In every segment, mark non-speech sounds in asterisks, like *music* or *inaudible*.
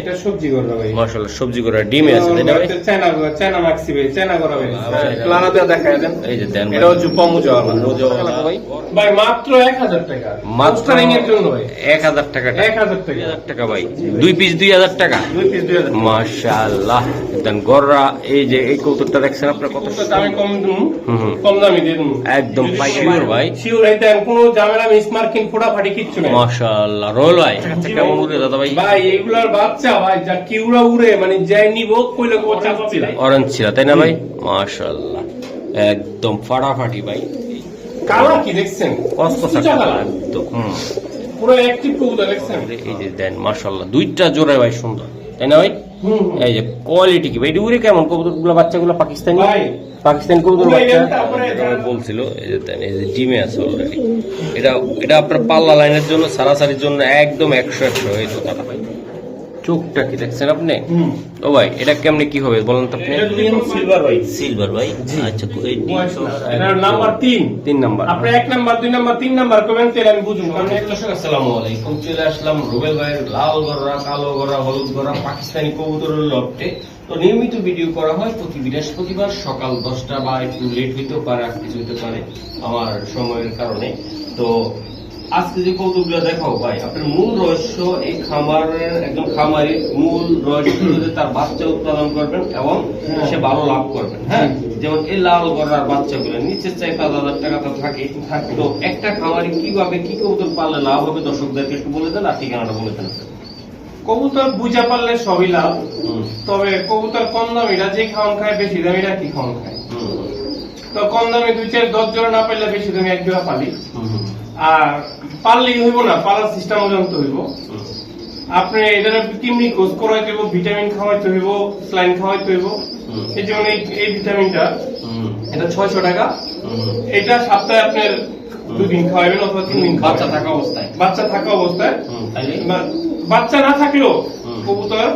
এটা সবজি করবে ভাই। মাশাআল্লাহ সবজি করা ডিমে আছে তাই না ভাই? চায়না চায়না মাক্সি ভাই চায়না করা ভাই। ভাই। প্লানাতে দেখায় দেন। এই যে দেন এটা হচ্ছে পমুজওয়ালা ভাই। ভাই মাত্র এক হাজার টাকা। মাত্র মাস্টারিং এর জন্য ভাই। এক হাজার টাকা এক হাজার টাকা। হাজার টাকা ভাই। দুই পিস দুই হাজার টাকা। দুই পিস দুই হাজার মাশাআল্লাহ। দেন গররা এই যে এই কৌতুকটা দেখছেন আপনার কত দামে কম দিন। কম দামে দিয়ে দিন একদম sure ভাই। শিওর হইতে কোনো ঝামেলা মিস মার্কিং ফোটাফাটি কিচ্ছু নেই। মাশাআল্লাহ রোল ভাই। আচ্ছা কেমন উড়ে দাদা ভাই? ভাই এগুলার বাচ্চা ভাই যা কিউরা উড়ে মানে যাই নিব কইলে কো চাচ্ছি অরেঞ্জ ছিল তাই না ভাই? মাশাআল্লাহ। একদম ফাটাফাটি ভাই। কালার কি দেখছেন? কষ্ট একদম পুরো অ্যাক্টিভ কবুতর দেখছেন? এই যে দেন মাশাআল্লাহ। দুইটা জোড়া ভাই সুন্দর তাই না ভাই। এই যে কোয়ালিটি কি ভাই? এটা উড়ে কেমন? কবুতরগুলো বাচ্চাগুলো পাকিস্তানি? ভাই, পাকিস্তানি কবুতর বাচ্চা? বলছিল এই যে দেন এই যে ডিমে আছে অলরেডি এটা এটা আপনার পাল্লা লাইনের জন্য সারাসারির জন্য একদম একশো একশো এই তো ভাই। চোখটা কি দেখছেন আপনি? ও ভাই এটা কেমনে কি হবে বলেন তো আপনি? সিলভার ভাই। সিলভার ভাই? আচ্ছা এই এটার নাম্বার তিন। তিন নাম্বার আপনি এক নাম্বার দুই নাম্বার তিন নাম্বার কমেন্ট তেল আমি বুঝুন আমি এক দর্শক আসসালামু আলাইকুম। চলে আসলাম রুবেল ভাইয়ের লাল গররা কালো গররা হলুদ গররা পাকিস্তানি কবুতরের লফটে তো নিয়মিত ভিডিও করা হয় প্রতি বৃহস্পতিবার সকাল দশটা বা একটু লেট হইতেও পারে আর কিছু হতে পারে আমার সময়ের কারণে। তো আজকে যে কৌতুকগুলো দেখাও ভাই আপনার মূল রহস্য এই খামারের একজন খামারে মূল রহস্য তার বাচ্চা উৎপাদন করবেন এবং সে ভালো লাভ করবেন হ্যাঁ? যেমন এই লাল গড়ার বাচ্চাগুলো নিচের চাই পাঁচ হাজার টাকা তো থাকে তো একটা খামারে কীভাবে কি কবুতর পাললে লাভ হবে দর্শকদেরকে একটু বলে দেন আর ঠিকানাটা বলে দেন। কবুতর বুঝা পারলে সবই লাভ। তবে কবুতর কম দামিটা যে খাওয়ান খায় বেশি দামিটা কি খাওয়ান খায়? তো কম দামে দুই চার দশ জোড়া না পাইলে বেশি দামে এক জোড়া পালি। আর পারলেই হইব না জানতে হইব। আপনি এটার কিমনি কোর্স করাইতে হইব ভিটামিন খাওয়াইতে হইব স্লাইন খাওয়াইতে হইব। এই যেমন এই এই ভিটামিনটা এটা ছয়শো টাকা। এটা সপ্তাহে আপনার দুদিন খাওয়াবেন অথবা তিন দিন বাচ্চা থাকা অবস্থায়। বাচ্চা থাকা অবস্থায়। বাচ্চা না থাকলেও কবুতর।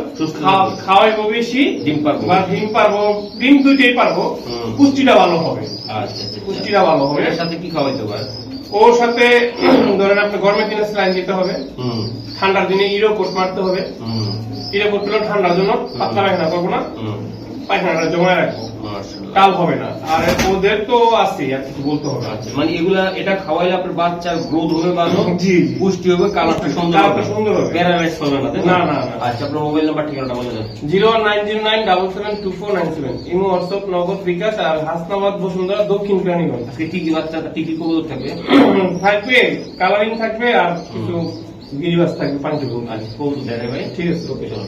খাওয়াইবো বেশি ডিম পারব। বা ডিম পারব ডিম দুইটাই পারব। পুষ্টিটা ভালো হবে। আচ্ছা আচ্ছা, আচ্ছা। পুষ্টিটা ভালো হবে। এর সাথে কি খাওয়াইতে পারে? ওর সাথে ধরেন আপনি গরমের দিনে স্লাইন দিতে হবে। ঠান্ডার দিনে ইরো কোট মারতে হবে। ইরো কোট করলে ঠান্ডার জন্য পাতলা পায়খানা করব না। পায়খানাটা জমায় রাখব। কাল হবে না। আর ওদের তো আছে আর কিছু বলতে হবে আচ্ছা মানে এগুলা এটা খাওয়াইলে আপনার বাচ্চার গ্রোথ হবে ভালো জি, জি। পুষ্টি হবে কালারটা সুন্দর কালারটা সুন্দর হবে। প্যারালাইজ হবে না না, না, না। আচ্ছা আপনার মোবাইল নাম্বার ঠিকানাটা বলে দেন। Zero one nine zero nine double seven two four nine seven. Imo WhatsApp Nagad bKash আর হাসনাবাদ বসুন্ধরা দক্ষিণ প্রাণীগঞ্জ আজকে কি কি বাচ্চা কবুতর থাকবে? *coughs* থাকবে কালারিং থাকবে আর কিছু গিরিবাস থাকবে পাঞ্চভূম আচ্ছা কবুতর দেখে ভাই ঠিক আছে। ওকে চলো।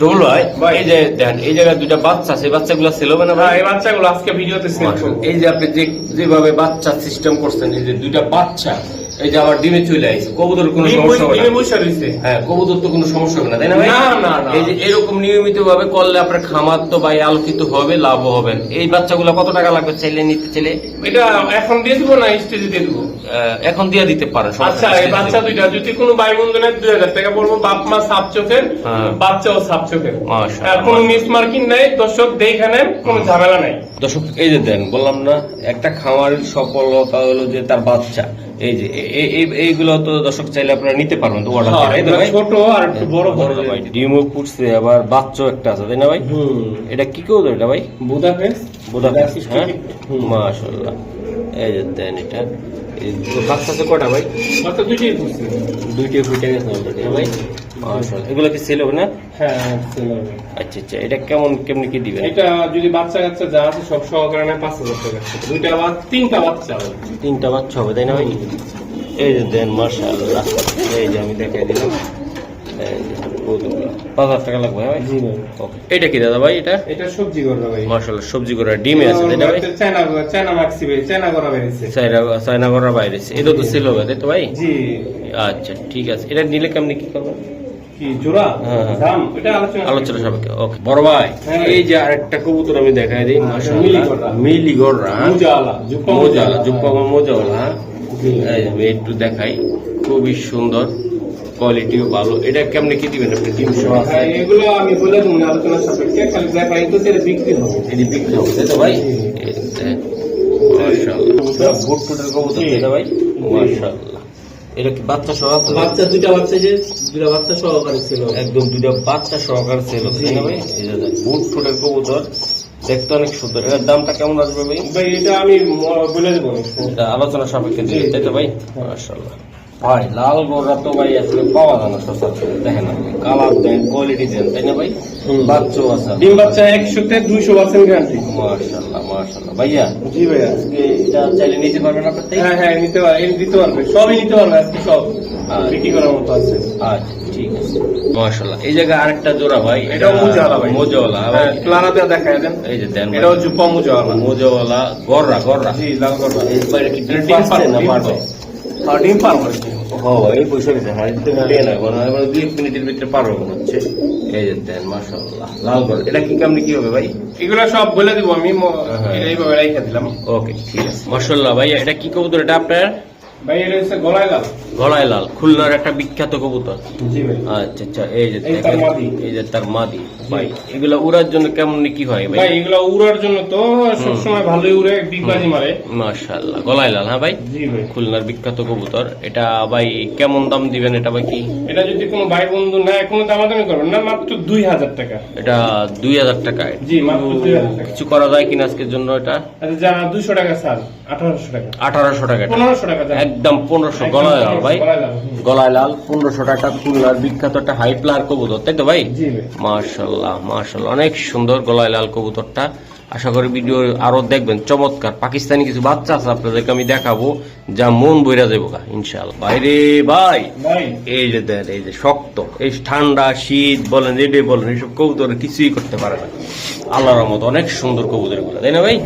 ডোল ভাই। এই যে দেখেন এই জায়গায় দুইটা বাচ্চা সেই বাচ্চাগুলো ছিল না ভাই? এই বাচ্চাগুলো আজকে ভিডিওতে সেভ এই যে আপনি যে যেভাবে বাচ্চা সিস্টেম করছেন এই যে দুইটা বাচ্চা এই যে আমার ডিমে চলে আসছে কবুতর কোনো সমস্যা হবে না। হ্যাঁ কবুতর তো কোনো সমস্যা হবে না তাই না ভাই? না, না। এই যে এরকম নিয়মিত ভাবে করলে আপনার খামার তো ভাই আলোকিত হবে লাভও হবেন এই বাচ্চাগুলো কত টাকা লাগবে চাইলে নিতে চাইলে এটা এখন দিয়ে দিবো না স্টেজে দিয়ে দিবো? এখন দিয়ে দিতে পারেন আচ্ছা এই বাচ্চা দুইটা যদি কোনো ভাই বন্ধনের দুই হাজার টাকা পড়ব বাপ মা সাপ চোখের হ্যাঁ। বাচ্চাও সাপ চোখের। কোনো মিস মার্কিং নাই দর্শক দেখে নেন কোনো ঝামেলা নাই। দর্শক এই যে দেন বললাম না একটা খামারের সফলতা হলো যে তার বাচ্চা। এই যে এইগুলো তো দর্শক চাইলে আপনারা নিতে পারবেন তো অর্ডার হ্যাঁ, করে ছোট আর একটু বড় বড় ভাই ডিমও ফুটছে আবার বাচ্চা একটা আছে তাই না ভাই? হুম। এটা কি কেউ এটা ভাই? বুদাপেস্ট। বুদাপেস্ট হ্যাঁ। মাশাআল্লাহ। এই যে দেন এটা। এই বাচ্চা আছে কটা ভাই? দুইটাই ফুটছে। দুইটা ফুটে গেছে ভাই। মাশাআল্লাহ এগুলো কি সেল হবে না? হ্যাঁ হবে। আচ্ছা আচ্ছা এটা কেমন কেমনি কি দিবেন? এটা যদি বাচ্চা কাচ্চা যা আছে সব সহকারে টাকা। দুইটা তিনটা বাচ্চা হবে। তিনটা বাচ্চা হবে তাই না ভাই? এই যে দেন মাশাআল্লাহ। এই যে আমি দেখাই দিলাম। পাঁচ টাকা লাগবে ভাই। এটা কি দাদা ভাই এটা? এটা সবজি করবে ভাই। মাশাআল্লাহ সবজি করা ডিমে আছে তাই না ভাই? চায়না চায়না মাক্সি ভাই চায়না করা বেরিয়েছে চাইনা চাইনা করার বাইরে আছে। এটা তো সেল হবে তাই তো ভাই? জি। আচ্ছা ঠিক আছে। এটা নিলে কেমনি কি করবেন? আলোচনা আলোচনা সাপেক্ষে ওকে। বড় ভাই হ্যাঁ। এই যে আরেকটা কবুতর আমি দেখাই দিই জুপ্পা মোজাওয়ালা হ্যাঁ? আমি একটু দেখাই খুবই সুন্দর কোয়ালিটিও ভালো। এটা কেমনে কি দিবেন আপনি? ডিম সহ আছে। হ্যাঁ, এগুলো আমি বলে দেবো না আলোচনা সাপেক্ষে। খালি দেখাই তো সেটা বিক্রি হবে। এটি বিক্রি হবে তাই তো ভাই? মাশাআল্লাহ। বুট ফুটের কবুতর তাই ভাই? মাশাআল্লাহ। এটা কি বাচ্চা সহ বাচ্চা দুইটা বাচ্চা যে দুইটা বাচ্চা সহকারে ছিল। একদম দুইটা বাচ্চা সহকারে ছিল তাই না ভাই? এই যে দেখ, বুট ফুটের কবুতর দেখতে অনেক সুন্দর। এটার দামটা কেমন আসবে ভাই? ভাই এটা আমি বলে দেবো এটা আলোচনা সাপেক্ষে দিলে তাই তো ভাই। মাশাআল্লাহ। ভাই লাল গোড়া তো ভাই আসলে পাওয়া যায় না সচরাচর দেখেন আপনি। কালার দেন কোয়ালিটি দেন তাই না ভাই। বাচ্চাও আছে। ডিম বাচ্চা একশোতে দুইশো পার্সেন্ট গ্যারান্টি মাশাআল্লাহ মাশাআল্লাহ। ভাইয়া জি ভাইয়া। আজকে এটা চাইলে নিতে পারবেন আপনার হ্যাঁ হ্যাঁ নিতে পারবে এই দিতে পারবে সবই নিতে পারবে আজকে সব আচ্ছা। বিক্রি করার মতো আছে। আচ্ছা ঠিক আছে। এই জায়গায় আরেকটা জোড়া ভাই এটাও মোজাওয়ালা ভাই। মোজাওয়ালা হ্যাঁ ক্লারা দেওয়া দেখায় দেন। এই যে দেন এটাও জুপা মুজাওয়ালা। মোজাওয়ালা গররা গররা। জি লাল করবা এই কি ডিম ডিম না পারবে? ডিম ও এই পয়সা দিতে হয় না মানে দুই মিনিটের ভিতরে পারব মনে হচ্ছে। এই যে দেন মাশাআল্লাহ লাল গর এটা কি কেমনি কি হবে ভাই? এগুলো সব বলে দিব আমি হ্যাঁ। এইভাবে রেখে দিলাম। ওকে ঠিক আছে। মাশাআল্লাহ ভাই এটা কি কবুতর এটা আপনার? ভাই এটা হচ্ছে গলায় লাল। গলায় লাল খুলনার একটা বিখ্যাত কবুতর। জি ভাই। আচ্ছা আচ্ছা এই যে। এই যে তার মাদি। ভাই এগুলা উড়ার জন্য কেমন কি হয় ভাই? ভাই উড়ার জন্য তো সবসময় ভালোই উড়ে ডিগবাজি মারে। মাশাআল্লাহ গলায় লাল হ্যাঁ ভাই? জি ভাই। খুলনার বিখ্যাত কবুতর। এটা ভাই কেমন দাম দিবেন এটা ভাই কি? এটা যদি কোনো ভাই বন্ধু না কোনো দামাদামি করবেন না মাত্র দুই হাজার টাকা। এটা দুই হাজার টাকায় জি মাত্র দুই হাজার টাকা। কিছু করা যায় কিনা আজকের জন্য এটা? আচ্ছা দুইশো টাকা স্যার আঠারোশো টাকা। আঠারোশো টাকা পনেরোশো টাকা একদম পনেরোশো গলায় লাল ভাই। গলায় লাল, পনেরোশো টাকা খুলনার বিখ্যাত একটা হাই প্লার কবুতর তাই তো ভাই? জি ভাই। মার্শাল্লাহ মার্শাল্লাহ অনেক সুন্দর গলায় লাল কবুতরটা। আশা করি ভিডিও আরও দেখবেন। চমৎকার। পাকিস্তানি কিছু বাচ্চা আছে আপনাদেরকে আমি দেখাবো যা মন বইরা যাব গা ইনশাল্লাহ বাইরে ভাই! এই যে দেন এই যে শক্ত এই ঠান্ডা শীত বলেন এডে বলেন এইসব কবুতর কিছুই করতে পারে না। আল্লাহর রহমত অনেক সুন্দর কবুতরগুলো তাই না ভাই?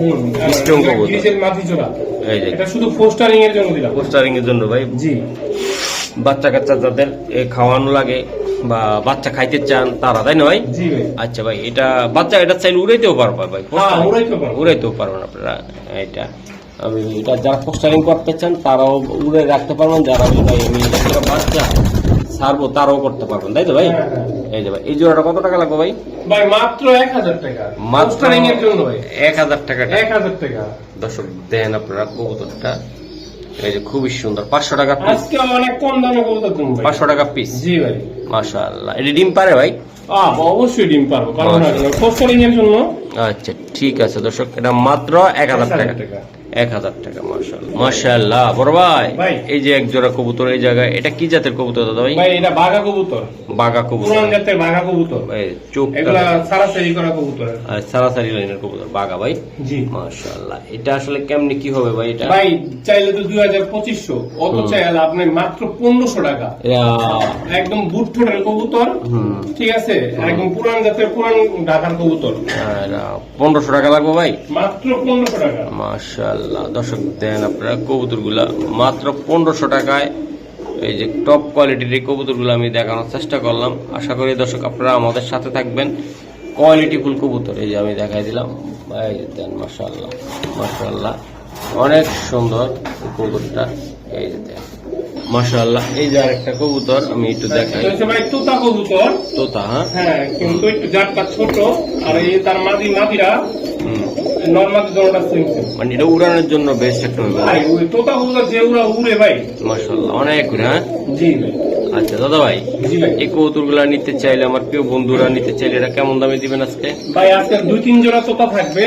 স্ট্রং কবুতর। এই যে। এটা শুধু পোস্টারিং এর জন্য দিলাম। পোস্টারিং এর জন্য ভাই। জি। বাচ্চা কাচ্চা যাদের খাওয়ানো লাগে বা বাচ্চা খাইতে চান তারা তাই না ভাই জি ভাই। আচ্ছা ভাই এটা বাচ্চা এটা চাইলে উড়াইতেও পারবে ভাই হ্যাঁ, উড়াইতেও পারবেন আপনারা এটা আমি এটা যারা পোস্টারিং করতে চান তারাও উড়ে রাখতে পারবেন যারা ভাই আমি বাচ্চা ছাড়বো তারাও করতে পারবেন তাই তো ভাই? হ্যাঁ, হ্যাঁ। এই যে ভাই এই জোড়াটা কত টাকা লাগবে ভাই? ভাই মাত্র এক হাজার টাকা। মাত্র এক হাজার টাকাটা এক হাজার টাকা। দর্শক দেন আপনারা কবুতরটা। এই যে খুবই সুন্দর। পাঁচশো টাকা পিস আজকে অনেক কম দামে বলতে তুমি পাঁচশো টাকা পিস জি ভাই। মাশাআল্লাহ। এটা ডিম পারে ভাই? অবশ্যই ডিম পারব কারণ আচ্ছা। এর জন্য। আচ্ছা ঠিক আছে দর্শক এটা মাত্র এক হাজার টাকা। এক হাজার টাকা মাশাআল্লাহ। মাশাআল্লাহ বড় ভাই। ভাই। এই যে এক জোড়া কবুতর এই জায়গায় এটা কি জাতের কবুতর দাদা ভাই? ভাই এটা বাঘা কবুতর। বাঘা কবুতর। পুরান জাতের বাঘা কবুতর। এই চোখ এগুলা সারাসারি করা কবুতর। সারাসারি লাইনের কবুতর বাগা ভাই। জি। মাশাআল্লাহ এটা আসলে কেমনি কি হবে ভাই এটা? ভাই চাইলে তো দুই হাজার পঁচিশশো অত হুম। চাইলে আপনি মাত্র পনেরোশো টাকা। একদম বুট ঠোঁটের কবুতর ঠিক আছে? একদম পুরান জাতের পুরান ঢাকার কবুতর। পনেরোশো টাকা লাগবে ভাই? মাত্র পনেরোশো টাকা। মাশাআল্লাহ। দর্শক দেন আপনারা কবুতরগুলা মাত্র পনেরোশো টাকায় এই যে টপ কোয়ালিটির এই কবুতরগুলো আমি দেখানোর চেষ্টা করলাম। আশা করি দর্শক, আপনারা আমাদের সাথে থাকবেন। কোয়ালিটি ফুল কবুতর, এই যে আমি দেখাই দিলাম। যে দেন মাশাল্লাহ মাশাল্লাহ অনেক সুন্দর কবুতরটা। এই যে দেন। মাশাআল্লাহ এই যে আরেকটা কবুতর আমি একটু দেখাই। এটা ভাই তোতা কবুতর। তোতা হ্যাঁ? হ্যাঁ কিন্তু একটু জাতটা ছোট আর এই তার মাদি মাদিরা নরমাল দোনোটা সেম। মানে এটা উড়ানোর জন্য বেস্ট একটা হবে ভাই ওই তোতা কবুতর যে উড়া উড়ে ভাই। মাশাআল্লাহ অনেক ঘুরে হ্যাঁ? জি ভাই। আচ্ছা দাদা ভাই এই কৌতুকগুলা নিতে চাইলে আমার প্রিয় বন্ধুরা নিতে চাইলে এটা কেমন দামে দিবেন আজকে? ভাই আজকে দুই তিন জোড়া তোতা থাকবে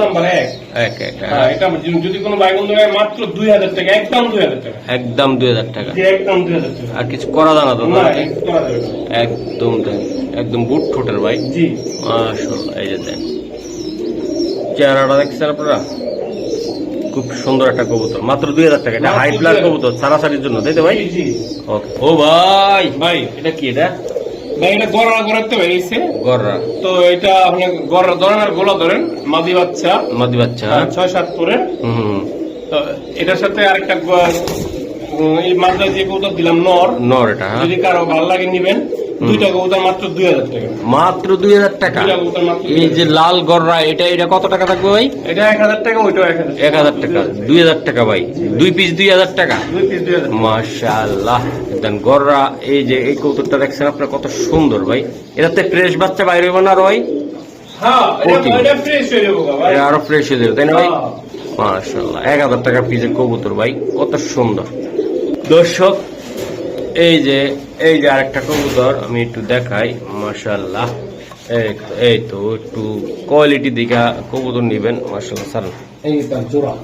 নাম্বার এক। এক এক হ্যাঁ, এটা যদি- যদি কোনো ভাই বন্ধু মাত্র দুই হাজার টাকা একদম দুই হাজার টাকা। একদম দুই হাজার টাকা। একদম দুই হাজার টাকা। আর কিছু করা জানা তো না এক করা যাবে না। একদম একদম বুট ঠোঁটের ভাই। জি। মাশাআল্লাহ এই যে দেন। চেহারাটা দেখছেন আপনারা? খুব সুন্দর একটা কবুতর। মাত্র দুই হাজার টাকা। এটা হাই 2000 প্লাস কবুতর সারাসারির জন্য তাই তো ভাই? ওকে ও ভাই ভাই এটা কি এটা? ভাই এটা গড়া গড়াতে হয়ে গররা। তো এটা আপনি গড়া ধরেন আর গোলা ধরেন মাদি বাচ্চা। মাদি বাচ্চা ছয় সাত করে। হুম হুম তো এটার সাথে আরেকটা এই মাদ্রা যে কবুতর দিলাম নর। নর এটা হ্যাঁ। যদি কারও ভালো লাগে নিবেন দুইটা কবুতর মাত্র দুই হাজার টাকা। মাত্র দুই হাজার টাকা? দুইটা কবুতর মাত্র এই যে লাল গররা এটা এটা কত টাকা থাকবে ভাই? এটা এক হাজার টাকা ওইটাও এক হাজার টাকা। দুই হাজার টাকা ভাই। দুই পিস দুই হাজার টাকা? দেন গররা এই যে এই দেখছেন আপনার কত সুন্দর ভাই। এটাতে ফ্রেশ বাচ্চা বাইরে হইব না আর ভাই? হ্যাঁ হয়ে আরও ফ্রেশ হয়ে যাবে তাই না ভাই? হ্যাঁ। মাশাআল্লাহ। এক হাজার টাকা পিসের কবুতর ভাই। কত সুন্দর। দর্শক এই যে এই যে আরেকটা কবুতর আমি একটু দেখাই মাশাল্লাহ এই তো- এই তো একটু কোয়ালিটি দিকে কবুতর নিবেন মার্শাল্লাহ স্যার। এই তার জোড়া।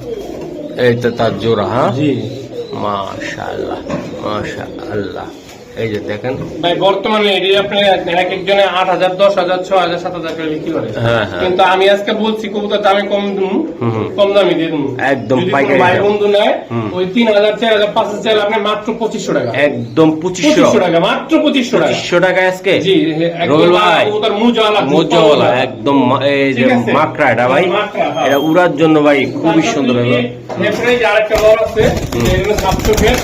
এই তো তার জোড়া হ্যাঁ? জি। মাশাল্লাহ মাশাআল্লাহ। এই যে দেখেন। ভাই বর্তমানে এটি আপনি এক একজনে আট হাজার দশ হাজার ছ হাজার সাত হাজার করে বিক্রি করে। হ্যাঁ, হ্যাঁ। কিন্তু আমি আজকে বলছি কবুতর দামে কম দিন। কম দামে দিয়ে দিন একদম পাইকারি ভাই বন্ধু নেয় ওই তিন হাজার চার হাজার পাঁচ হাজার আপনি মাত্র পঁচিশশো টাকা। একদম পঁচিশশো। টাকা মাত্র পঁচিশশো টাকা। পঁচিশশো টাকা আজকে? জি রোল ভাই মুজাওয়ালা একদম এই যে মাকড়া এটা ভাই। হ্যাঁ। এটা উড়ার জন্য ভাই খুবই সুন্দর যে আরেকটা লর আছে এখানে সাতচোখের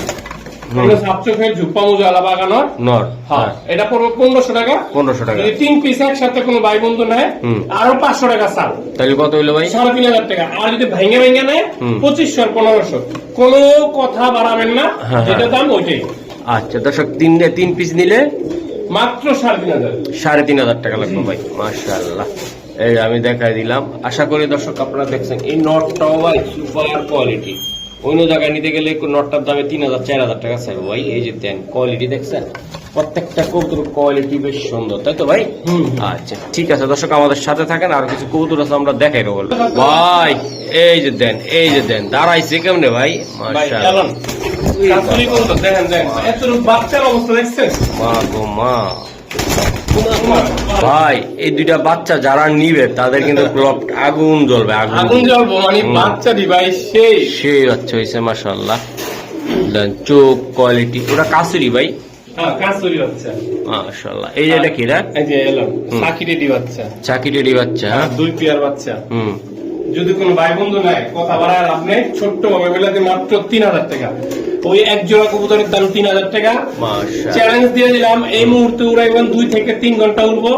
বাগানোর নর? হ্যাঁ। হ্যাঁ। এটা পড়বে পনেরোশো টাকা। পনেরোশো টাকা। যদি তিন পিস একসাথে কোনো ভাই বন্ধু নেয় আরও পাঁচশো টাকা ছাড় তাহলে কত হইল ভাই? সাড়ে তিন হাজার টাকা। আর যদি ভেঙে ভেঙে নেয় পঁচিশশো পনেরোশো। কোনো কথা বাড়াবেন না। হ্যাঁ, যেটা হ্যাঁ। দাম ওইটাই। আচ্ছা দর্শক তিন তিন পিস নিলে মাত্র সাড়ে তিন হাজার। সাড়ে তিন হাজার টাকা লাগবে ভাই। মাশাআল্লাহ। এই আমি দেখাই দিলাম। আশা করি দর্শক আপনারা দেখছেন এই নটটাও ভাই সুপার কোয়ালিটি অন্য জায়গায় নিতে গেলে নটটার দামে তিন হাজার চার হাজার টাকা চাইব ভাই। এই যে দেন কোয়ালিটি দেখছেন? প্রত্যেকটা কবুতর কোয়ালিটি বেশ সুন্দর তাই তো ভাই। আচ্ছা ঠিক আছে দর্শক আমাদের সাথে থাকেন আর কিছু কবুতর আছে আমরা দেখাই দেবো। ভাই এই যে দেন এই যে দেন দাঁড়াইছে কেমনে ভাই? দেখেন দেখেন। এত বাচ্চার অবস্থা দেখছেন? মা গো মা। ভাই এই দুইটা বাচ্চা যারা নিবে তাদের কিন্তু আগুন জ্বলবে আগুন জ্বলবো। মানে বাচ্চা ভাই সেই। সেই বাচ্চা হয়েছে মাসাল্লাহ চোখ কোয়ালিটি ওটা কাসুরি ভাই? হ্যাঁ কাঁচুরি বাচ্চা। মাসাল্লাহ এই যে এটা কি এটা? এই যে এলাম হুম। বাচ্চা। চাকি বাচ্চা হ্যাঁ? দুই পেয়ার বাচ্চা। হুম। যদি কোনো ভাই বন্ধু নেয় কথা বাড়ায় আপনি ছোট্ট ভাবে বেলাতে মাত্র তিন হাজার টাকা। ওই এক জোড়া কবুতরের দাম তিন হাজার টাকা। চ্যালেঞ্জ দিয়ে দিলাম এই মুহূর্তে উড়াইবেন দুই থেকে তিন ঘণ্টা উড়বো।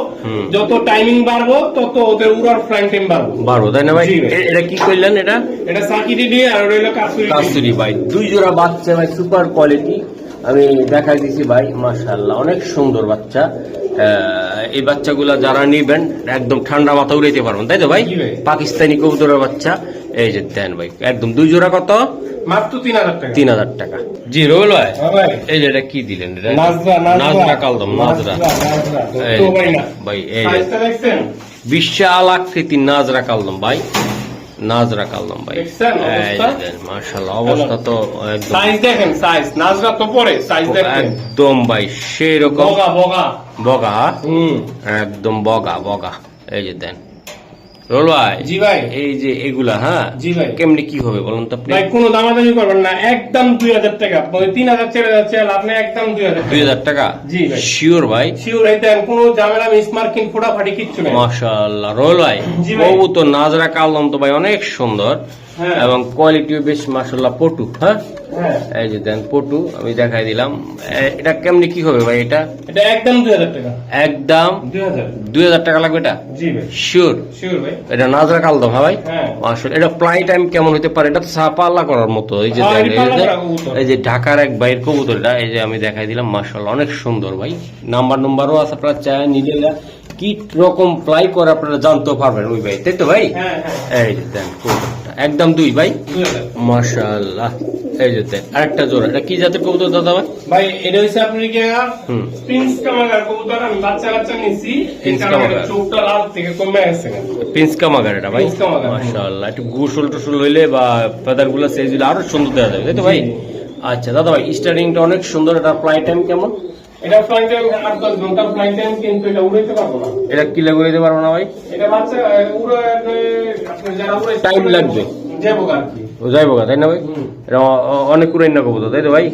যত টাইমিং বাড়বো তত ওদের উড়ার ফ্লাইং টাইম বাড়বো। বারো তাই না ভাই। এটা কি করলেন এটা? এটা সাকি রেডি আর রইল কাসুরি কাস্তুরি ভাই দুই জোড়া বাচ্চা ভাই সুপার কোয়ালিটি আমি দেখাই দিছি ভাই মাশাআল্লাহ অনেক সুন্দর বাচ্চা। আহ, এই বাচ্চাগুলা যারা নিবেন একদম ঠান্ডা মাথা উড়াইতে পারবেন তাই তো ভাই। পাকিস্তানি কবুতরের বাচ্চা। এই যে দেন ভাই একদম দুই জোড়া কত? মাত্র তিন হাজার টাকা। তিন হাজার টাকা। জি রোল ভাই হ্যাঁ এই যে এটা কি দিলেন নাজরা নাজরা। কালদম নাজরা। ভাই এই যে বিশাল আকৃতি নাজরা কালদম ভাই। নাজরা কালদম ভাই। মাশাআল্লাহ অবস্থা তো একদম সাইজ দেখেন সাইজ নাজরা তো পরে সাইজ দেখেন। একদম ভাই সেই রকম বগা বগা। বগা? একদম বগা বগা। এই যে দেন রোল ভাই জি ভাই। এই যে এগুলা হ্যাঁ? জি ভাই। কেমনি কি হবে বলুন তো আপনি ভাই কোনো দামাদামি করবেন না একদম দুই হাজার টাকা। মানে চাল আপনি একদম দুই হাজার দুই হাজার টাকা? জি ভাই। শিওর ভাই। শিওর এই দেন কোনো ঝামেলা মিস মার্কিং ফোটাফাটি কিচ্ছু নেই। মাশাআল্লাহ রোল ভাই। জি ভাই। তো নাজরা কালদম তো ভাই অনেক সুন্দর। এবং কোয়ালিটিও বেশ মাশাআল্লাহ পটু হ্যাঁ? হ্যাঁ। এই যে দেন পটু আমি দেখাই দিলাম। এটা কেমনি কি হবে ভাই এটা? এটা একদম দুই হাজার টাকা। একদম দুই হাজার। দুই হাজার টাকা লাগবে এটা? জি ভাই। শিওর শিওর ভাই। এটা নাজরা কালদম হ্যাঁ ভাই? হ্যাঁ। আসলে এটা প্লাই টাইম কেমন হতে পারে? এটা তো সাপাল্লা করার মতো। এই যে হ্যাঁ, এটা এই যে কবুতর। ঢাকার এক ভাইয়ের কবুতরটা এই যে আমি দেখাই দিলাম মার্শাল অনেক সুন্দর ভাই। নাম্বার নাম্বারও আছে আপনারা চায় নিলে কি রকম প্লাই করে আপনারা জানতেও পারবেন ওই ভাই তাই তো ভাই? হ্যাঁ হ্যাঁ। এই যে দেন কবুতরটা একদম দুই ভাই? মাশাআল্লাহ। এই যে দেন আরেকটা জোড়া। এটা কি জাতের কবুতর দাদা ভাই? ভাই এটা হচ্ছে আপনি কি প্রিন্স কামাগার কবুতর। আমি বাচ্চা বাচ্চা নিছি। প্রিন্স কামাগার। চোখটা লাল থেকে কমে গেছে প্রিন্স কামাগার এটা ভাই? মাশাআল্লাহ। একটু গুসল টুসল হইলে বা ফেদারগুলো সেজ দিলে আরও সুন্দর দেখা যাবে তাই তো ভাই? আচ্ছা দাদা ভাই স্টার্টিংটা অনেক সুন্দর। এটা প্লাই টাইম কেমন? এটা ফ্লাইট টাইম আট দশ ঘণ্টা ফ্লাইট টাইম কিন্তু এটা উড়াইতে পারব না। এটা দিতে পারব না ভাই? এটা বাচ্চা আপনি যারা Time লাগবে। যাব আর কি। ও যাইবো গা, তাই না ভাই? এটা অনেক না তাই তো ভাই?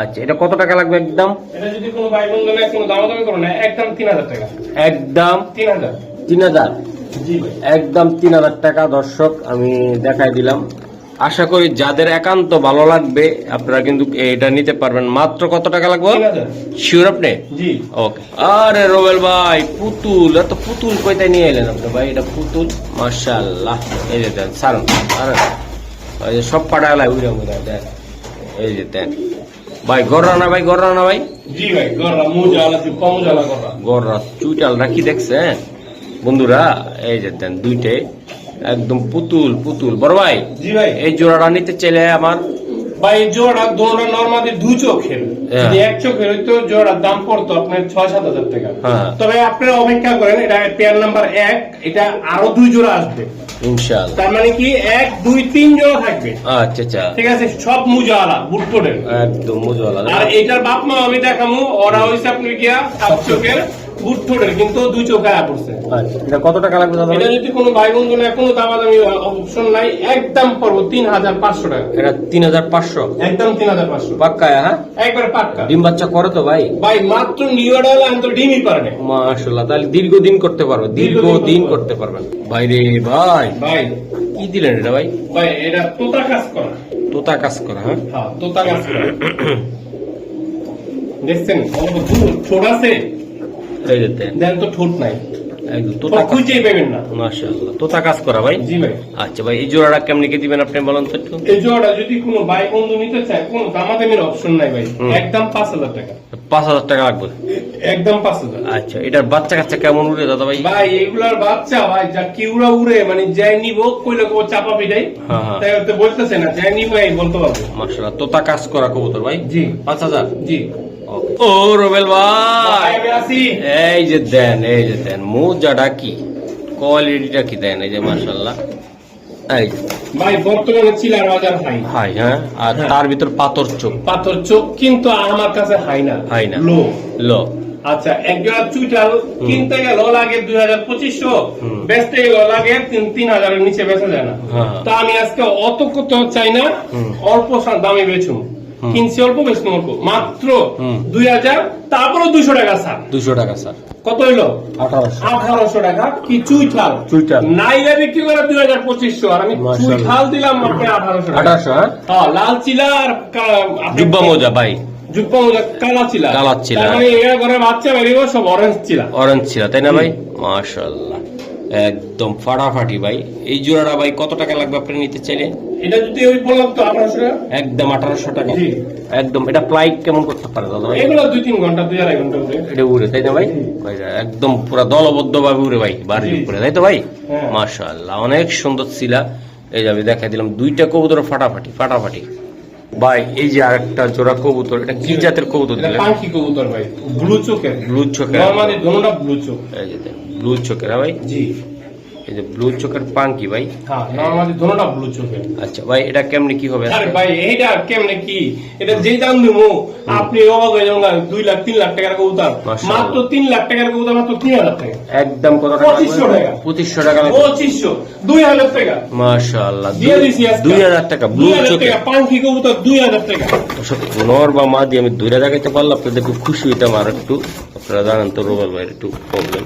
আচ্ছা এটা কত টাকা লাগবে একদম? এটা যদি কোনো ভাই বন্ধু নেয় কোনো দামাদামি করো না একদম টাকা। একদম জি ভাই। টাকা দর্শক আমি দেখাই দিলাম। আশা করি যাদের একান্ত ভালো লাগবে আপনারা কিন্তু এটা নিতে পারবেন। মাত্র কত টাকা লাগবে শিওর আপনি? জি। ওকে আরে রোবেল ভাই পুতুল এত পুতুল কইতে নিয়ে এলেন আপনি? ভাই এটা পুতুল? মাশাআল্লাহ। এই যে দেন সারুন আরে সব এলাই উড়ে উড়ে দেন। এই যে দেন। ভাই গররা না ভাই গররা না ভাই? জি ভাই গররা মুজালা যে কম গররা। গররা চুইটাল রাখি দেখছেন? বন্ধুরা এই যে দেন দুইটে একদম পুতুল পুতুল। বড় ভাই জি ভাই। এই জোড়াটা নিতে চাইলে আমার ভাই জোড়া দোনো নর্মালি দুই চোখের। হ্যাঁ। যদি এক চোখের হইতো জোড়ার দাম পড়তো আপনার ছয় সাত হাজার টাকা। হ্যাঁ। তবে আপনারা অপেক্ষা করেন এটা পেয়ার নাম্বার এক এটা আরও দুই জোড়া আসবে। ইনশাআল্লাহ। তার মানে কি এক দুই তিন জোড়া থাকবে। আচ্ছা আচ্ছা। ঠিক আছে সব মুজাওয়ালা বুটপোর্টের একদম মজুয়ালা আর এটার বাপ মা আমি দেখামু ওরা হইছে আপনার গিয়া সাত চোখের। বুটপোর্টের কিন্তু দুই চোখে আয়া পড়ছে। আচ্ছা এটা কত টাকা লাগবে দাদা এটা যদি কোনো ভাই বন্ধু না কোনো দামাদামি অপশন নাই একদম পড়ব তিন হাজার পাঁচশো টাকা। এটা তিন হাজার পাঁচশো? একদম তিন হাজার পাঁচশো। পাক্কা হ্যাঁ? একবার পাক্কা। ডিম বাচ্চা করে তো ভাই। ভাই মাত্র নিউডাল আমি তো ডিমই পারে মাশাল্লাহ তাহলে দীর্ঘদিন করতে পারবে দীর্ঘদিন করতে পারবেন ভাই রে ভাই। ভাই। কি দিলেন এটা ভাই? ভাই এটা তোতা কাজ করা। তোতা কাজ করা হ্যাঁ? হ্যাঁ তোতা কাজ করা। দেখছেন ঠোঁট আছে। এই যে দেন। দেন তো ঠোঁট নাই। একদম তোতা খুঁজেই পাবেন না। মাশাল্লাহ তোতা কাজ করা ভাই? জি ভাই। আচ্ছা ভাই এই জোড়াটা কেমনি কে দিবেন আপনি বলেন তো একটু? এই জোড়া যদি কোনো ভাই বন্ধু নিতে চায় কোনো দামাদামির অপশন নাই ভাই। একদম পাঁচ হাজার টাকা। পাঁচ হাজার টাকা লাগবে? একদম পাঁচ হাজার। আচ্ছা এটার বাচ্চা কাচ্চা কেমন উড়ে দাদা ভাই? ভাই এগুলার বাচ্চা ভাই যা কিউরা উড়ে মানে যাই নিব কইলে কো চাপা পিটাই। হ্যাঁ, হ্যাঁ। তাই হয়তো বলতেছে না যাই নিব এই বলতে পারব। মাশাল্লাহ তোতা কাজ করা কবুতর ভাই? জি। পাঁচ হাজার? জি। ও রবেল ভাই। এই যে দেন এই যে দেন মোজাটা কি? কোয়ালিটিটা কি দেন এই যে মাশাল্লাহ এই ভাই বর্তমানে চিলার বাজার হাই। হাই হ্যাঁ? আর হ্যাঁ। তার ভিতর পাথর চোখ। পাথর চোখ কিন্তু আমার কাছে হাই না। হাই না। লো লো আচ্ছা এক জোড়া চুইটাল কিনতে গেল লাগে দুই হাজার পঁচিশশো। বেচতে গেল লাগে তিন হাজারের নিচে বেচা যায় না। হ্যাঁ। তা আমি আজকে অত কত চাই না অল্প দামে হুম। কিনছি অল্প বেচুম অল্প। মাত্র দুই হাজার তারপরে দুইশো টাকা স্যার। দুশো টাকা স্যার। কত হইল? আঠারোশো। টাকা কি চুইঠাল? চুইঠাল। নাইলে বিক্রি করে দুই হাজার পঁচিশশো আর আমি মাশাআল্লাহ। চুইঠাল দিলাম আপনার আঠারোশো। আঠারোশো হ্যাঁ? হ্যাঁ লাল চিলা আর জুব্বা মোজা ভাই। জুব্বা মোজা কালা চিলা। কালা চিলা। মানে এরা ঘরে বাচ্চা বেরিয়ে সব অরেঞ্জ চিলা। অরেঞ্জ ছিল তাই না ভাই? মাশাল্লাহ একদম ফাটাফাটি ভাই। এই জোড়াটা ভাই কত টাকা লাগবে আপনি নিতে চাইলে? এটা যদি ওই বললাম তো আঠারোশো টাকা? একদম আঠারোশো টাকা। একদম। এটা ফ্লাইট কেমন করতে পারে দাদা ভাই? এগুলো দুই তিন ঘণ্টা দুই আড়াই ঘণ্টা করে। এটা উড়ে তাই না ভাই? ভাই, একদম পুরো দলবদ্ধ ভাবে উড়ে ভাই বাড়ির উপরে তাই তো ভাই? হ্যাঁ। মাশাআল্লাহ অনেক সুন্দর ছিলা এই যে আমি দেখাই দিলাম দুইটা কবুতর ফাটাফাটি ফাটাফাটি। ভাই এই যে আরেকটা জোড়া কবুতর এটা কি জাতের কবুতর দিলেন? পাখি কবুতর ভাই ব্লু চোখের। ব্লু চোখের। আমাদের দোনোটা ব্লু চোখ। এই যে ব্লু চোখের হ্যাঁ ভাই? জি। এই যে ব্লু চোখের পাঙ্কি ভাই? হ্যাঁ নর্মালি দোনোটা ব্লু চোখের। আচ্ছা ভাই এটা কেমনি কি হবে? আরে ভাই এইটা কেমনে কি? এটা যে দাম দিব আপনি অবাক হয়ে যাবেন না, দুই লাখ তিন লাখ টাকার কবুতর। মাত্র তিন লাখ টাকার কবুতর মাত্র তিন হাজার টাকা। একদম কত টাকা? পঁচিশশো টাকা। পঁচিশশো টাকা লাগবে পঁচিশশো দুই হাজার টাকা। মাশাআল্লাহ দিয়ে দিছি আজকে। দুই হাজার টাকা ব্লু হাজার চোখের। টাকা কবুতর নর বা আমি দূরে দেখাইতে পারলে আপনাদের খুব খুশি হইতাম আর একটু। আপনারা জানেন তো রোবেল ভাইয়ের একটু প্রবলেম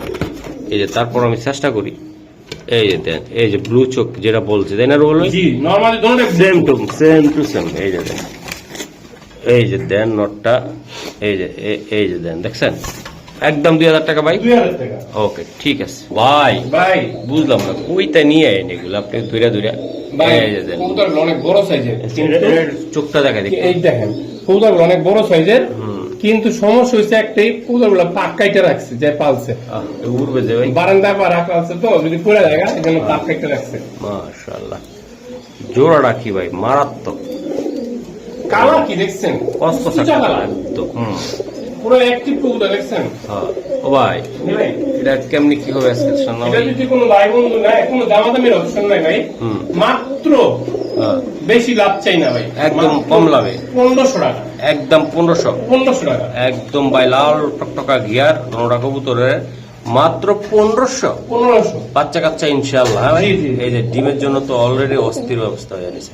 এই যে তারপর আমি চেষ্টা করি। এই যে দেন এই যে ব্লু চোখ যেটা বলছে তাই না ভাই? জি নর্মালি দোনোটা same to same to same এই যে দেন এই যে দেন নটটা এই যে এই যে দেন দেখছেন? একদম দুই হাজার টাকা ভাই? ওকে ঠিক আছে। ভাই ভাই। বুঝলাম না কইতে নিয়ে আইন এগুলো আপনি দূরে দূরে চোখটা দেখা দেখেন অনেক বড় সাইজের। কিন্তু সমস্যা হয়েছে একটাই কবুতরগুলো পাক কাইটা রাখছে যে পালছে। উড়বে যে ভাই বারান্দায় পা রাখা আছে তো যদি পড়ে যায় গা এখানে পাক কাইটে রাখছে। মাশাআল্লাহ। জোড়া রাখি ভাই? মারাত্মক। কালা কি দেখছেন? কষ্ট কালা। একদম হুম। পুরো অ্যাক্টিভ কবুতর দেখছেন? হ্যাঁ। ও ভাই এটা কেমনি কি হবে আজকে শোনা এটা যদি কোনো ভাই বন্ধু নাই কোনো দামাদামির অপশন নাই ভাই মাত্র হ্যাঁ, বেশি লাভ চাই না ভাই। একদম কম লাভে। পনেরোশো টাকা। একদম পনেরোশো। পনেরোশো টাকা। একদম ভাই লাল টকটকা গিয়ার কবুতরের মাত্র পনেরোশো। পনেরোশো। বাচ্চা কাচ্চা ইনশাল্লাহ হ্যাঁ। এই যে ডিমের জন্য তো অলরেডি অস্থির ব্যবস্থা হয়ে গেছে।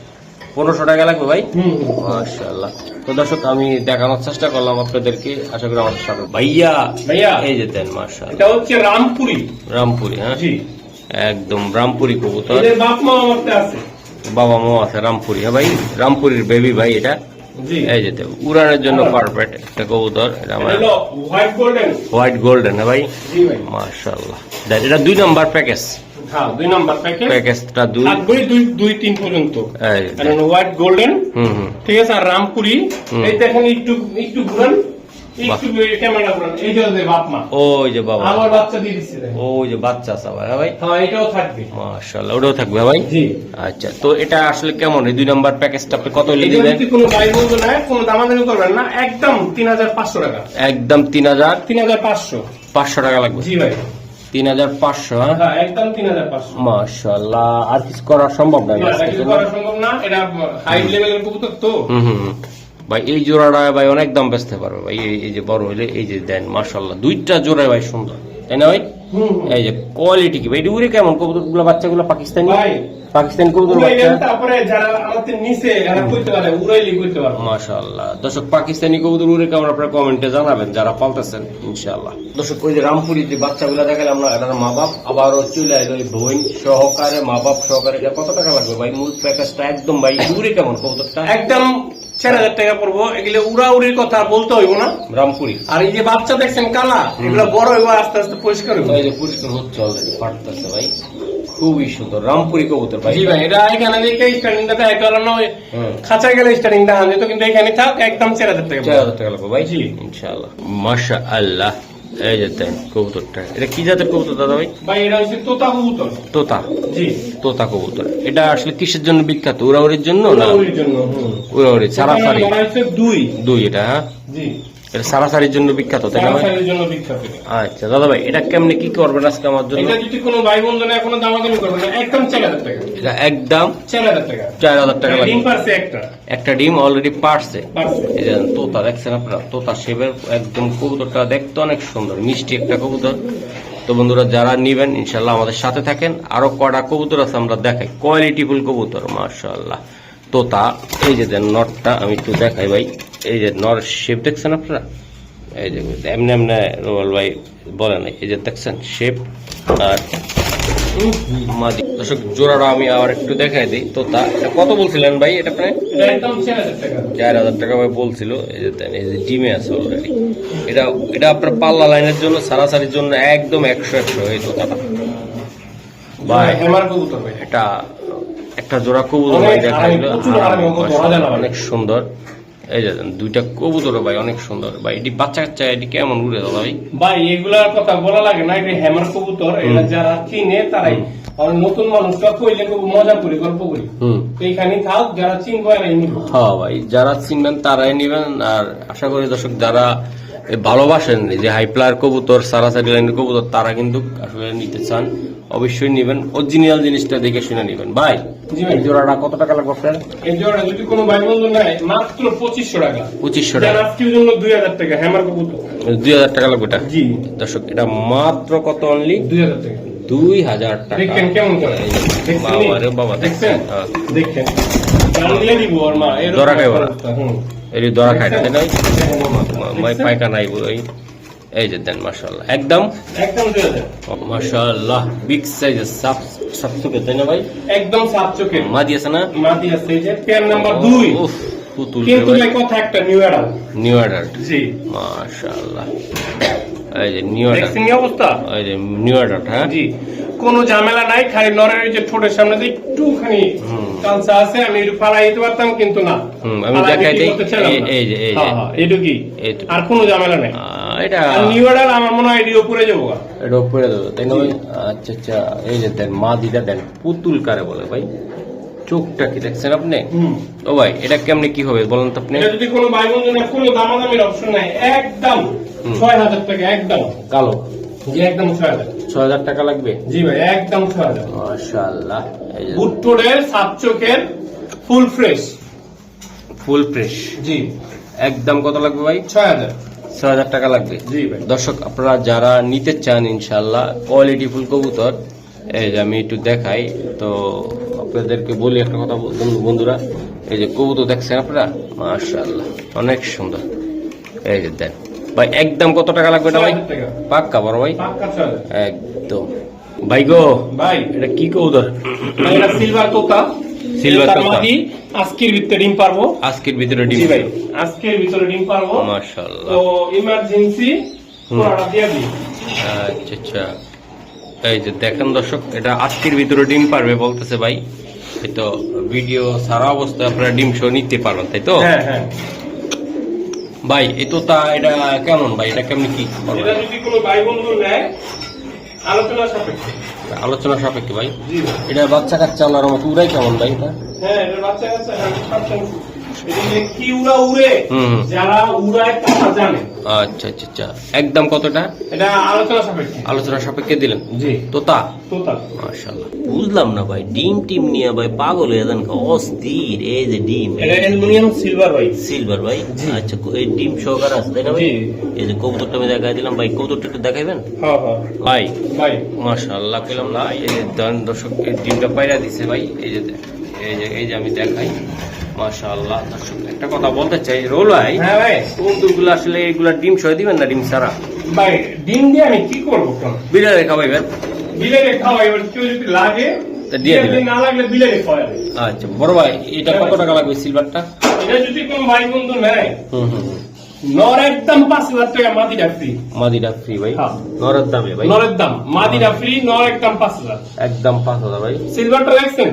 পনেরোশো টাকা লাগবে ভাই? হুম। মাশাআল্লাহ। তো দর্শক আমি দেখানোর চেষ্টা করলাম আপনাদেরকে। আশা করি আমাদের সাথে ভাইয়া ভাইয়া। এই যে দেন মাশাআল্লাহ। এটা হচ্ছে রামপুরি। রামপুরি হ্যাঁ? জি। একদম রামপুরি কবুতর। এদের বাপ মা আমারতে আছে। বাবা মা আছে রামপুরি হ্যাঁ ভাই? রামপুরির বেবি ভাই এটা। এই যে দেখ, উড়ানের জন্য হ্যাঁ। পারফেক্ট একটা কবুতর। এটা এটা আমার হোয়াইট গোল্ডেন হোয়াইট গোল্ডেন হ্যাঁ ভাই? মাশাআল্লাহ। এটা দুই নাম্বার প্যাকেজ হ্যাঁ দুই নাম্বার প্যাকেট প্যাকেজটা দুই দুই দুই তিন পর্যন্ত। যে, হোয়াইট গোল্ডেন ঠিক আছে আর রামপুরি। এই দেখেন একটু একটু ঘুরান হ্যাঁ হ্যাঁ আচ্ছা তো এটা আসলে কেমন? এই দুই নাম্বার প্যাকেজটা আপনি কত দিবেন? কোনো ভাই বন্ধু নাই কোনো দামাদামি করবেন না একদম তিন হাজার পাঁচশো টাকা। একদম তিন হাজার তিন হাজার পাঁচশো। পাঁচশো টাকা লাগবে। জি ভাই। তিন হাজার পাঁচশো হ্যাঁ? একদম তিন হাজার পাঁচশো। মাশাআল্লাহ আর কিছু করা সম্ভব না না, এটা কিছু করা সম্ভব না এটা হাই লেভেলের কবুতর তো। হুম। ভাই এই জোড়াটা ভাই অনেক দাম বেচতে পারবে ভাই। এই- যে বড় হইলে এই যে দেন দুইটা জোড়ায় ভাই সুন্দর। তাই না ভাই। এই যে কোয়ালিটি কি? এটা উড়ে কেমন? কবুতরগুলো বাচ্চাগুলো পাকিস্তানি? ভাই, পাকিস্তানি কবুতর বাচ্চা? তারপরে যারা আমাদের নিচে এরা করতে পারে উড়াইলি করতে পারে মাশাআল্লাহ। দর্শক পাকিস্তানি কবুতর উড়ে কেমন আপনারা কমেন্টে জানাবেন যারা পালতেছেন ইনশাআল্লাহ। দর্শক ওই যে রামপুরি যে বাচ্চাগুলো দেখালে আমরা এটার মা বাপ আবারও চলে এলো এই বোন সহকারে মা বাপ সহকারে কত টাকা লাগবে ভাই? মূল প্যাকেজটা একদম ভাই উড়ে কেমন কবুতরটা? একদম চার হাজার টাকা পড়ব। এগুলো উড়াউড়ির কথা বলতে হইব না। রামপুরি। আর এই যে বাচ্চা দেখছেন কালা এগুলো বড় হইব আস্তে আস্তে পরিষ্কার হইব। এই যে পরিষ্কার হচ্ছে অলরেডি ফাটতেছে ভাই। খুবই সুন্দর। রামপুরি কবুতর ভাই। জি ভাই এটা এখানে দেখে স্টার্টিংটা এক গেল না খাঁচা গেলে স্টার্টিংটা আনতে তো কিন্তু এখানে থাক একদম চার হাজার টাকা চার হাজার টাকা লাগবে ভাই। জি। ইনশাআল্লাহ। মাশা আল্লাহ এই যে দেন কবুতরটা। এটা কি জাতের কবুতর দাদা ভাই? ভাই এটা হচ্ছে তোতা কবুতর। তোতা? জি। তোতা কবুতর। এটা আসলে কিসের জন্য বিখ্যাত উড়াউড়ির জন্য না? উড়াউড়ির জন্য। উড়াউড়ি এখানে হচ্ছে দুই। দুই এটা হ্যাঁ? জি। এটা সারাসারির জন্য বিখ্যাত তাই না সারাসারির জন্য বিখ্যাত আচ্ছা দাদা ভাই এটা কেমনে কি করবেন আজকে আমার জন্য? এটা যদি কোনো ভাই বন্ধু নেয় কোনো দামাদামি করবে একদম টাকা। এটা একদম চার হাজার টাকা। চার হাজার টাকা ডিম পারছে একটা। একটা ডিম অলরেডি পারছে। তোতা দেখছেন আপনারা? তোতা শেপের একদম কবুতরটা দেখতে অনেক সুন্দর মিষ্টি একটা কবুতর। তো বন্ধুরা যারা নিবেন ইনশাল্লাহ আমাদের সাথে থাকেন। আরও কটা কবুতর আছে আমরা দেখাই। কোয়ালিটিফুল কবুতর মাশাল্লাহ তোতা এই যে দেন নটটা আমি একটু দেখাই ভাই। এই যে নর শেপ দেখছেন আপনারা? এই যে এমনি এমনি রোয়াল ভাই বলে নাই। এই যে দেখছেন শেপ আর মাদি। দর্শক জোড়াটা আমি আবার একটু দেখাই দিই। তোতা এটা কত বলছিলেন ভাই এটা একদম চার হাজার টাকা ভাই বলছিল। এই যে দেন, এই যে ডিমে আছে অলরেডি এটা এটা আপনার পাল্লা লাইনের জন্য সারাসারির জন্য একদম একশো একশো এই তোতাটা। ভাই। এটা একটা জোড়া কবুতর ভাই ভাই। অনেক সুন্দর। এই যে দুইটা কবুতর ভাই অনেক সুন্দর। ভাই এটি বাচ্চা কাচ্চা এটি কেমন উড়ে দাদা ভাই? ভাই এগুলার কথা বলা লাগে না এটা হেমার কবুতর। এটা যারা চিনে তারাই আর নতুন মানুষরা কইলে খুব মজা করি গল্প করি। এইখানে থাক যারা চিনবো এরাই নিব। হ্যাঁ ভাই যারা চিনবেন তারাই নিবেন। আর আশা করি দর্শক যারা ভালোবাসেন যে হাইপ্লার কবুতর সারাসারি লাইনের কবুতর তারা কিন্তু আসলে নিতে চান অবশ্যই নিবেন অরিজিনাল জিনিসটা দেখে শুনে নিবেন। ভাই জি এই জোড়াটা কত টাকা লাগবে আপনার? এই জোড়া যদি কোনো ভাই বন্ধু নেয় মাত্র পঁচিশশো টাকা। পঁচিশশো যার টাকা। আজকের জন্য দুই হাজার টাকা হেমার কবুতর। দুই হাজার টাকা লাগবে এটা? জি। দর্শক এটা মাত্র কত অনলি দুই হাজার টাকা। দুই হাজার টাকা। দেখছেন কেমন করে? বাবা রে বাবা হুম। যে দরা খায় না তাই পায়খানা ওই এই যে দেন মাশাআল্লাহ একদম মাশাআল্লাহ বিগ সাইজ সাপ সাপসুকে তাই না? ভাই একদম সাত চোখে মাদি আছে না মাদি আছে এই যে পেন নাম্বার 2 উফ, পুতুল কিন্তু কথা একটা নিউ অ্যাডাল নিউ অ্যাডাল্ট জি মাশাআল্লাহ এই যে নিউ অ্যাডাল্ট দেখছেন কি অবস্থা? এই যে নিউ হ্যাঁ? জি। কোনো ঝামেলা নাই খালি নরের যে ঠোঁটের সামনে যে একটুখানি কালসা আছে আমি একটু ফালাই দিতে পারতাম কিন্তু না। আমি দেখাই দিই। এই- যে, এই যে। হ্যাঁ, হ্যাঁ, এইটুকুই এইটুকু। আর কোনো ঝামেলা নেই। এটা আমার মনে হয় উপরে যাব এটা উপরে তাই না আচ্ছা আচ্ছা এই যে দেন মাদিটা দেন পুতুল কারে বলে ভাই। চোখটা কি দেখছেন আপনি? ও ভাই এটা কেমনে কি হবে বলেন তো আপনি? যদি কোনো ভাই নেয়, কোনো দামাদামির অপশন নাই একদম। ছয় হাজার টাকা একদম। কালো। জি একদম ছয় হাজার ছয় হাজার টাকা লাগবে? জি ভাই একদম ছয় হাজার মাশাআল্লাহ। এই যে সাত চোখের ফুল ফ্রেশ। Full fresh. জি। একদম কত লাগবে ভাই? ছয় হাজার ছয় হাজার টাকা লাগবে। জি ভাই। দর্শক আপনারা যারা নিতে চান ইনশাল্লাহ কোয়ালিটি ফুল কবুতর এই যে আমি একটু দেখাই তো আপনাদেরকে বলি একটা কথা বন্ধু- বন্ধুরা এই যে কবুতর দেখছেন আপনারা? মাশাআল্লাহ অনেক সুন্দর। এই যে দেন। ভাই একদম কত টাকা লাগবে এটা ভাই। পাক্কা বড় ভাই? একদম। ভাই গো ভাই। এটা কি কবুতর এটা সিলভার তোতা। সিলভার তোতা। মাদি আজকের ভিতরে ডিম পারব। আজকের ভিতরে ডিম ভাই আজকের ভিতরে ডিম পারব। মাশাআল্লাহ। তো ইমার্জেন্সি। পুরোটা দিয়ে দিই। আচ্ছা আচ্ছা। এই যে দেখেন দর্শক এটা আজকের ভিতরে ডিম পারবে বলতেছে ভাই। এই তো ভিডিও সারা অবস্থায় আপনারা ডিম শো নিতে পারবেন তাই তো? হ্যাঁ হ্যাঁ। ভাই এতো তো তা এটা কেমন ভাই? এটা কেমন কি এটা যদি কোনো ভাই বন্ধু নেয় আলোচনা সাপেক্ষে। আলোচনা সাপেক্ষে ভাই। ভাই। এটা বাচ্চা কাচ্চা আল্লাহর মতো উড়াই কেমন ভাই এটা? হ্যাঁ এটা বাচ্চা কাচ্চা যারা উড়ায় তারা জানে। আচ্ছা আচ্ছা আচ্ছা। একদম কতটা? এটা আলোচনা সাপেক্ষে। আলোচনা সাপেক্ষে দিলেন? জি। তোতা? টোটাল মাশাআল্লাহ। বুঝলাম না ভাই ডিম টিম নিয়ে ভাই পাগল হয়ে যান। অস্থির এই যে ডিম। এটা অ্যালুমিনিয়াম সিলভার ভাই। সিলভার ভাই? আচ্ছা এই ডিম সহকারে আছে তাই না ভাই? এই যে কবুতরটা আমি দেখাই দিলাম ভাই কবুতরটা একটু দেখাইবেন? হ্যাঁ হ্যাঁ। ভাই। ভাই। মাশাআল্লাহ পেলাম না এই যে দর্শক ডিমটা পাইরা দিছে ভাই এই যে এই যে এই যে আমি দেখাই। মাশাআল্লাহ দর্শক একটা কথা বলতে চাই। রোল ভাই হ্যাঁ ভাই। কবুতরগুলো আসলে এগুলা ডিম সহ দিবেন না ডিম ছাড়া? ভাই ডিম দিয়ে আমি কি করব বিড়ালে খাওয়াইবেন বিলেরে খাওয়াই এবার কেউ যদি লাগে। দিয়ে দিবেন। না লাগলে বিলেরে খাওয়াবে আচ্ছা বড় ভাই এটা কত টাকা লাগবে সিলভারটা এটা যদি কোনো ভাই বন্ধু নেয় হুম হুম। নর একদম পাঁচ হাজার টাকা মাদিটা ফ্রি মাদিটা ফ্রি ভাই। হ্যাঁ। নরের দামে ভাই। নরের দাম। মাদিটা ফ্রি নর একদম পাঁচ হাজার। একদম পাঁচ হাজার ভাই। সিলভারটা দেখছেন?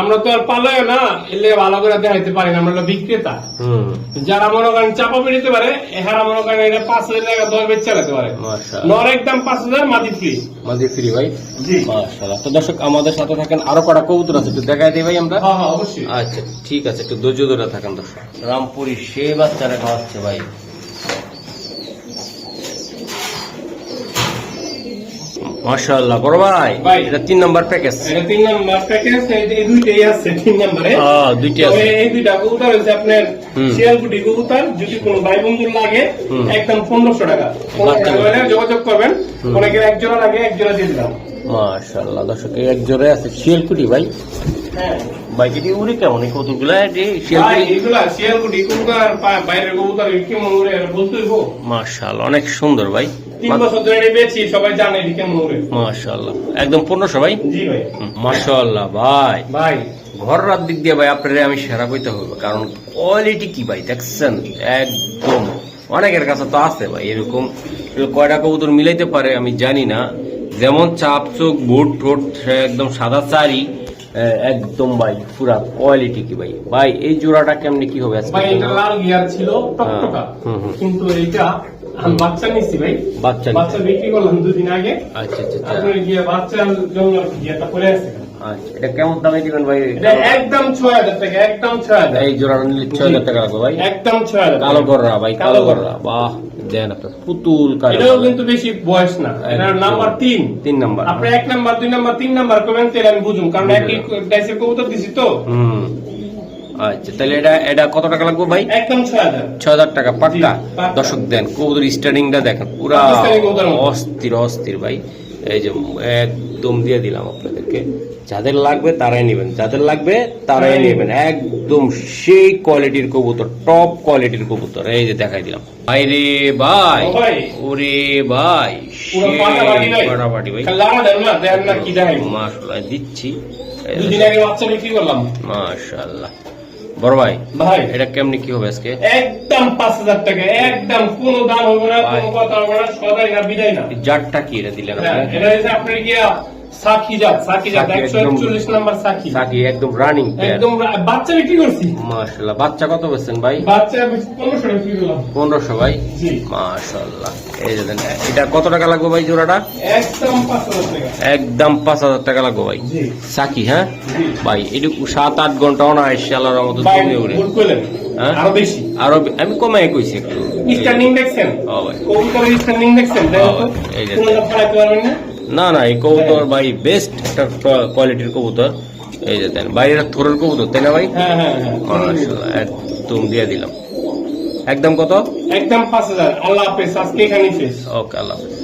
আমরা তো আর পালায় না এলে ভালো করে দেখাইতে পারি না আমরা বিক্রেতা। যারা মনে করেন চাপা বেরিতে পারে এহারা মনে করেন এটা পাঁচ হাজার টাকা দশ বেচ চালাতে পারে। নর একদম পাঁচ হাজার মাদি ফ্রি মাদি ফ্রি ভাই। জি। মাশাআল্লাহ। তো দর্শক আমাদের সাথে থাকেন আরও কটা কবুতর আছে একটু দেখাই দিই ভাই আমরা। হ্যাঁ হ্যাঁ অবশ্যই। আচ্ছা ঠিক আছে একটু ধৈর্য ধরে থাকেন দর্শক। রামপুরি সে বাচ্চারা খাওয়াচ্ছে। ভাই। মাশাআল্লাহ বড় ভাই ভাই। এটা তিন নাম্বার প্যাকেজ এটা তিন নাম্বার প্যাকেজ এই দুইটাই আছে তিন নাম্বারে। হ্যাঁ দুইটা আছে। এই দুইটা কবুতর হচ্ছে আপনার শিয়ালকুটি কবুতর যদি কোনো ভাই বন্ধুর লাগে একদম টাকা। যোগাযোগ করবেন। অনেকের এক জোড়া লাগে এক জোড়া দিয়ে দিলাম। মাশাআল্লাহ দর্শক এক জোরে আছে শিয়ালকুটি ভাই। ভাই উড়ে কেমন? এই কতগুলা? অনেক সুন্দর ভাই। মাশাআল্লাহ একদম পনেরোশো ভাই? জি ভাই। ভাই। ভাই। ঘর রাত দিক দিয়ে ভাই আপনার আমি সেরা কইতে হবে কারণ কোয়ালিটি কি ভাই? দেখছেন? একদম। অনেকের কাছে তো আছে ভাই এরকম কয়টা কবুতর মিলাইতে পারে আমি জানি না। যেমন চাপ চোখ বুট ঠোঁট একদম সাদা চারি। একদম ভাই পুরা কোয়ালিটি কি ভাই? ভাই এই জোড়াটা কেমনি কি হবে আজকে? ভাই এটা লাল গিয়ার ছিল টকটকা। হুম। কিন্তু এইটা আমি বাচ্চা নিচ্ছি ভাই। বাচ্চা বাচ্চা বিক্রি করলাম দুদিন আগে। আচ্ছা আচ্ছা আচ্ছা। আপনার গিয়ে বাচ্চা জন্য গিয়ারটা পরে আছে আচ্ছা এটা কেমন দামে দিবেন ভাই? এটা একদম ছয় হাজার টাকা একদম ছয় হাজার। এই জোড়াটা নিলে ছয় হাজার টাকা লাগবে ভাই? একদম ছয় হাজার। কালো গররা ভাই কালো গররা। বাহ দেন আপনার পুতুল কালো। এটাও কিন্তু বেশি বয়স না। এটার নাম্বার তিন। তিন নাম্বার আপনি এক নাম্বার দুই নাম্বার তিন নাম্বার করবেন তাহলে আমি কারণ বুঝলাম। একই ডাইসের কবুতর দিছি তো। হুম। আচ্ছা তাহলে এটা এটা কত টাকা লাগবে ভাই? একদম ছয় হাজার। ছয় হাজার টাকা পাক্কা? দর্শক দেন কবুতর স্টার্টিংটা দেখেন। পুরা। অস্থির অস্থির ভাই। এই যে একদম দিয়ে দিলাম আপনাদেরকে। যাদের লাগবে তারাই নেবেন যাদের লাগবে তারাই নেবেন। একদম সেই কোয়ালিটির কবুতর টপ কোয়ালিটির কবুতর। এই যে দেখাই দিলাম। ভাই রে ভাই। ওরে ভাই ফাটাফাটি ভাই। দেখাই। দিচ্ছি। মাশাআল্লাহ বড় ভাই ভাই। এটা কেমনি কি হবে আজকে? একদম পাঁচ হাজার টাকা একদম কোনো দাম হবে না কোনো কথা হবে না সদাই না বিদায় না। কি এটা দিলেন হ্যাঁ, আপনি এটা আপনার গিয়া একদম- নাম্বার সাকি। সাকি একদম রানিং একদম বাচ্চা বিক্রি করছি। মাশাআল্লাহ বাচ্চা কত বেচছেন ভাই? বাচ্চা পনেরোশো টাকা বিক্রি করলাম। পনেরোশো ভাই? জি। মাশাআল্লাহ এই যে এটা কত টাকা লাগবে ভাই জোড়াটা? একদম পাঁচ হাজার টাকা। একদম লাগবে ভাই। জি। সাকি হ্যাঁ? ভাই এটুকু সাত আট ঘণ্টা অনায়াসে আল্লাহর মতো ভাই, উড়ে হ্যাঁ? আরও বেশি। আরও আমি কমাই কইছি একটু। স্ট্যান্ডিং দেখছেন ও ভাই। কবুতরের স্ট্যান্ডিং দেখছেন দেখো এই যে- কোনো না? না না এই কবুতর ভাই বেস্ট একটা কোয়ালিটির কবুতর। এই যে দেন বাইরের থোরের কবুতর তাই না ভাই? হ্যাঁ হ্যাঁ হ্যাঁ। একদম দিয়ে দিলাম। একদম কত? একদম পাঁচ হাজার। আল্লাহ হাফেজ আজকে এখানে শেষ। ওকে আল্লাহ হাফেজ।